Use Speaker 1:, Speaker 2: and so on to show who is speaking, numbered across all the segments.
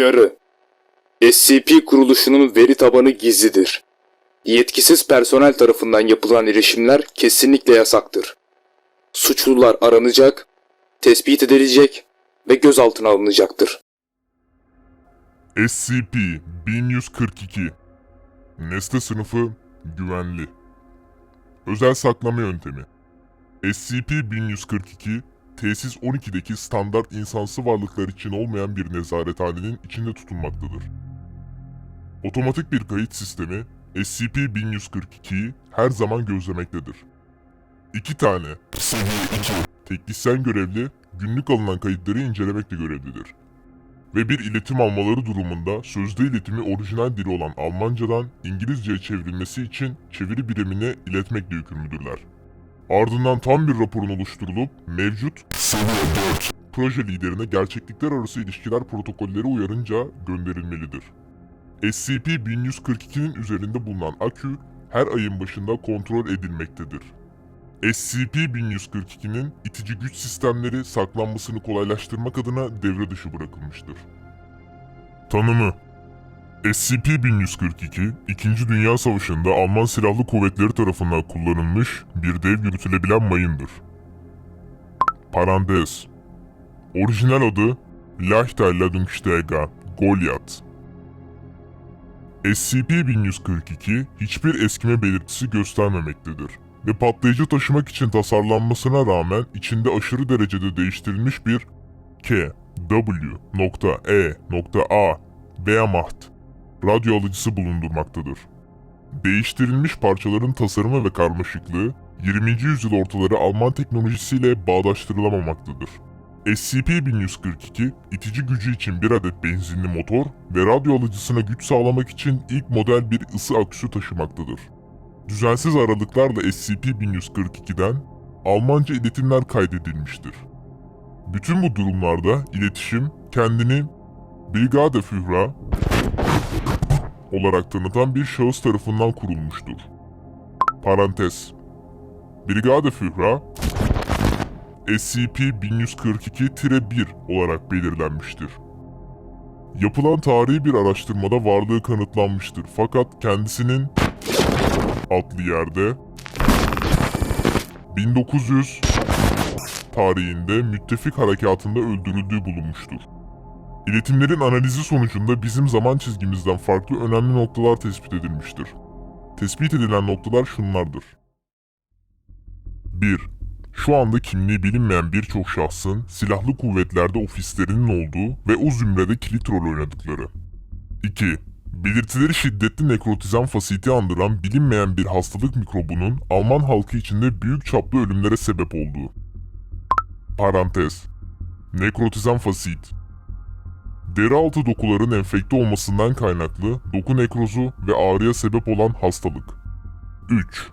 Speaker 1: Uyarı SCP kuruluşunun veri tabanı gizlidir. Yetkisiz personel tarafından yapılan erişimler kesinlikle yasaktır. Suçlular aranacak, tespit edilecek ve gözaltına alınacaktır.
Speaker 2: SCP-1142 Nesne sınıfı güvenli. Özel saklama yöntemi. SCP-1142 Tesis 12'deki standart insansı varlıklar için olmayan bir nezarethanenin içinde tutulmaktadır. Otomatik bir kayıt sistemi SCP-1142'yi her zaman gözlemektedir. İki tane seviye 2 teknisyen görevli günlük alınan kayıtları incelemekle görevlidir ve bir iletim almaları durumunda sözlü iletimi orijinal dili olan Almancadan İngilizceye çevrilmesi için çeviri birimine iletmekle yükümlüdürler. Ardından tam bir raporun oluşturulup mevcut seviye 4 proje liderine gerçeklikler arası ilişkiler protokolleri uyarınca gönderilmelidir. SCP-1142'nin üzerinde bulunan akü her ayın başında kontrol edilmektedir. SCP-1142'nin itici güç sistemleri saklanmasını kolaylaştırmak adına devre dışı bırakılmıştır. Tanımı SCP-1142, 2. Dünya Savaşı'nda Alman Silahlı Kuvvetleri tarafından kullanılmış bir dev yürütülebilen mayındır. Parantez Orijinal adı Leichter Ladungssteiger Goliath. SCP-1142 hiçbir eskime belirtisi göstermemektedir ve patlayıcı taşımak için tasarlanmasına rağmen içinde aşırı derecede değiştirilmiş bir K, W, nokta E, nokta A, Wehrmacht radyo alıcısı bulundurmaktadır. Değiştirilmiş parçaların tasarımı ve karmaşıklığı 20. yüzyıl ortaları Alman teknolojisiyle bağdaştırılamamaktadır. SCP-1142, itici gücü için bir adet benzinli motor ve radyo alıcısına güç sağlamak için ilk model bir ısı aküsü taşımaktadır. Düzensiz aralıklarla SCP-1142'den Almanca iletimler kaydedilmiştir. Bütün bu durumlarda iletişim kendini Brigade Führer olarak tanıtan bir şahıs tarafından kurulmuştur. Parantez Brigade Führer SCP-1142-1 olarak belirlenmiştir. Yapılan tarihi bir araştırmada varlığı kanıtlanmıştır fakat kendisinin adlı yerde 1900 tarihinde müttefik harekatında öldürüldüğü bulunmuştur. İletimlerin analizi sonucunda bizim zaman çizgimizden farklı önemli noktalar tespit edilmiştir. Tespit edilen noktalar şunlardır. 1. Şu anda kimliği bilinmeyen birçok şahsın silahlı kuvvetlerde ofislerinin olduğu ve o zümrede kilit rol oynadıkları. 2. Belirtileri şiddetli nekrotizan fasiti andıran bilinmeyen bir hastalık mikrobunun Alman halkı içinde büyük çaplı ölümlere sebep olduğu. Parantez. Nekrotizan fasit. Deri altı dokuların enfekte olmasından kaynaklı doku nekrozu ve ağrıya sebep olan hastalık. 3.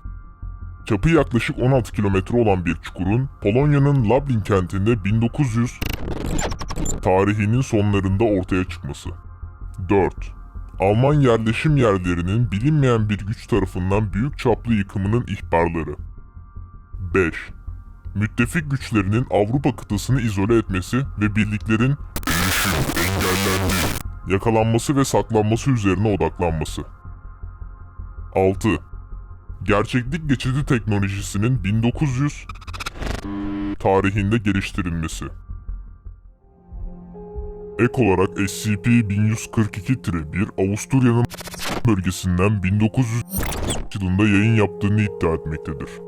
Speaker 2: Çapı yaklaşık 16 kilometre olan bir çukurun Polonya'nın Lublin kentinde 1900 tarihinin sonlarında ortaya çıkması. 4. Alman yerleşim yerlerinin bilinmeyen bir güç tarafından büyük çaplı yıkımının ihbarları. 5. Müttefik güçlerinin Avrupa kıtasını izole etmesi ve birliklerin dönüşüm, engellendiği, yakalanması ve saklanması üzerine odaklanması. 6. Gerçeklik geçidi teknolojisinin 1900 tarihinde geliştirilmesi. Ek olarak SCP-1142-1 Avusturya'nın bölgesinden 1900 yılında yayın yaptığını iddia etmektedir.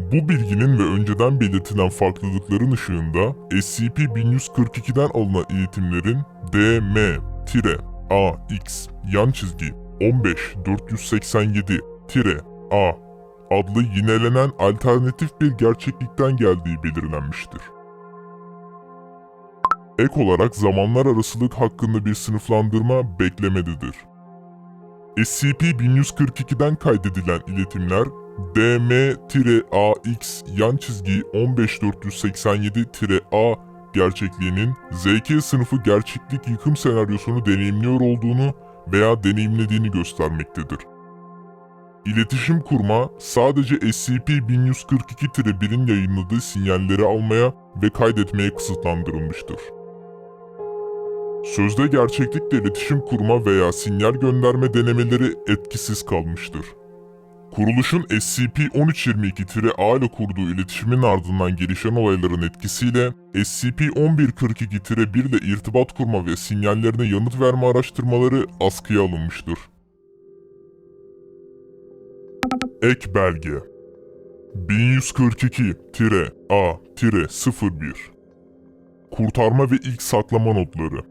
Speaker 2: Bu bilginin ve önceden belirtilen farklılıkların ışığında SCP-1142'den alınan iletimlerin DM-AX yan çizgi 15487-A adlı yinelenen alternatif bir gerçeklikten geldiği belirlenmiştir. Ek olarak zamanlar arasılık hakkında bir sınıflandırma beklemededir. SCP-1142'den kaydedilen iletimler DM-AX yan çizgi 15487-A gerçekliğinin ZK sınıfı gerçeklik yıkım senaryosunu deneyimliyor olduğunu veya deneyimlediğini göstermektedir. İletişim kurma sadece SCP-1142-1'in yayınladığı sinyalleri almaya ve kaydetmeye kısıtlandırılmıştır. Sözde gerçeklikle iletişim kurma veya sinyal gönderme denemeleri etkisiz kalmıştır. Kuruluşun SCP-1322-A ile kurduğu iletişimin ardından gelişen olayların etkisiyle SCP-1142-1 ile irtibat kurma ve sinyallerine yanıt verme araştırmaları askıya alınmıştır. Ek belge. 1142-A-01 Kurtarma ve ilk saklama notları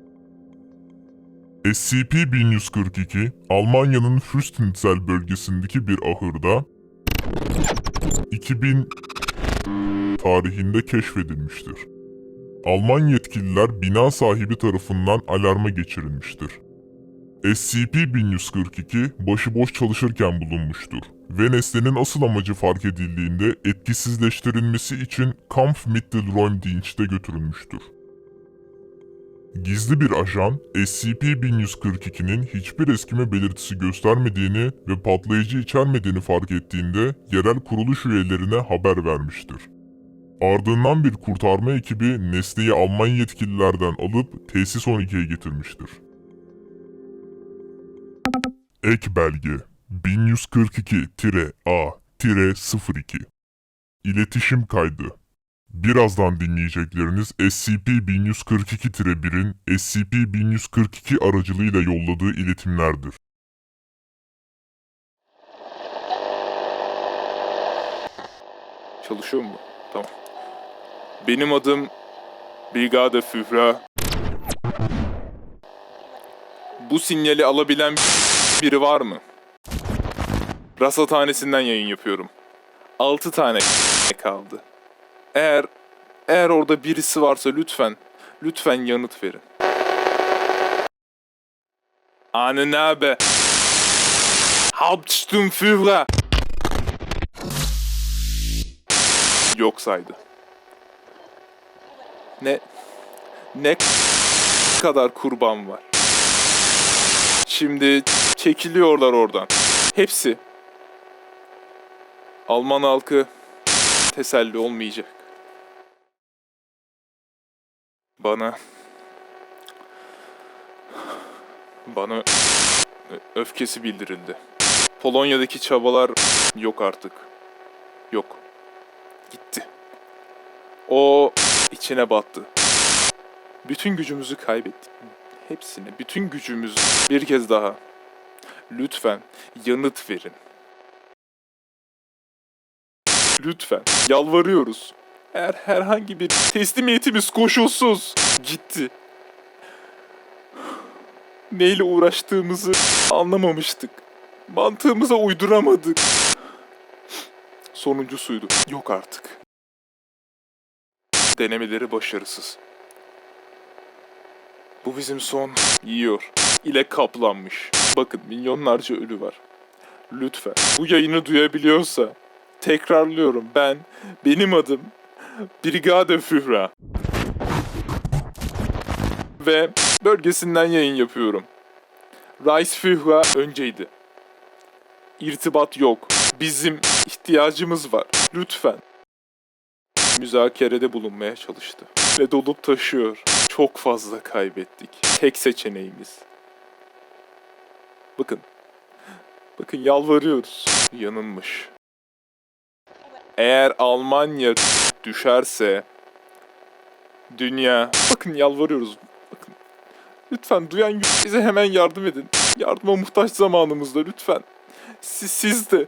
Speaker 2: SCP-1142, Almanya'nın Fürstensel bölgesindeki bir ahırda 2000 tarihinde keşfedilmiştir. Alman yetkililer bina sahibi tarafından alarma geçirilmiştir. SCP-1142 başıboş çalışırken bulunmuştur ve nesnenin asıl amacı fark edildiğinde etkisizleştirilmesi için Kampfmittelräumdienst'e götürülmüştür. Gizli bir ajan, SCP-1142'nin hiçbir eskime belirtisi göstermediğini ve patlayıcı içermediğini fark ettiğinde yerel kuruluş üyelerine haber vermiştir. Ardından bir kurtarma ekibi nesneyi Alman yetkililerden alıp Tesis 12'ye getirmiştir. Ek belge 1142-A-02 İletişim kaydı Birazdan dinleyecekleriniz SCP-1142-1'in SCP-1142 aracılığıyla yolladığı iletimlerdir.
Speaker 3: Çalışıyor mu? Tamam. Benim adım Brigade Führer. Bu sinyali alabilen biri var mı? Rasathanesinden yayın yapıyorum. 6 tane kaldı. Eğer eğer orada birisi varsa lütfen lütfen yanıt verin. Anne nabe. Hauptsturmführer. Yok saydı. Ne ne kadar kurban var. Şimdi çekiliyorlar oradan. Hepsi. Alman halkı teselli olmayacak. Bana bana öfkesi bildirildi. Polonya'daki çabalar yok artık. Yok. Gitti. O içine battı. Bütün gücümüzü kaybettik. Hepsini, bütün gücümüzü bir kez daha. Lütfen yanıt verin. Lütfen yalvarıyoruz. Eğer herhangi bir teslimiyetimiz koşulsuz gitti. Neyle uğraştığımızı anlamamıştık. Mantığımıza uyduramadık. Sonuncusuydu. Yok artık. Denemeleri başarısız. Bu bizim son yiyor. ile kaplanmış. Bakın milyonlarca ölü var. Lütfen bu yayını duyabiliyorsa tekrarlıyorum ben benim adım Brigade Führer. Ve bölgesinden yayın yapıyorum. Reichsführer önceydi. İrtibat yok. Bizim ihtiyacımız var. Lütfen. Müzakerede bulunmaya çalıştı. Ve dolup taşıyor. Çok fazla kaybettik. Tek seçeneğimiz. Bakın. Bakın yalvarıyoruz. Yanılmış. Eğer Almanya düşerse dünya bakın yalvarıyoruz. Bakın. Lütfen duyan bize hemen yardım edin. Yardıma muhtaç zamanımızda lütfen. Siz, siz de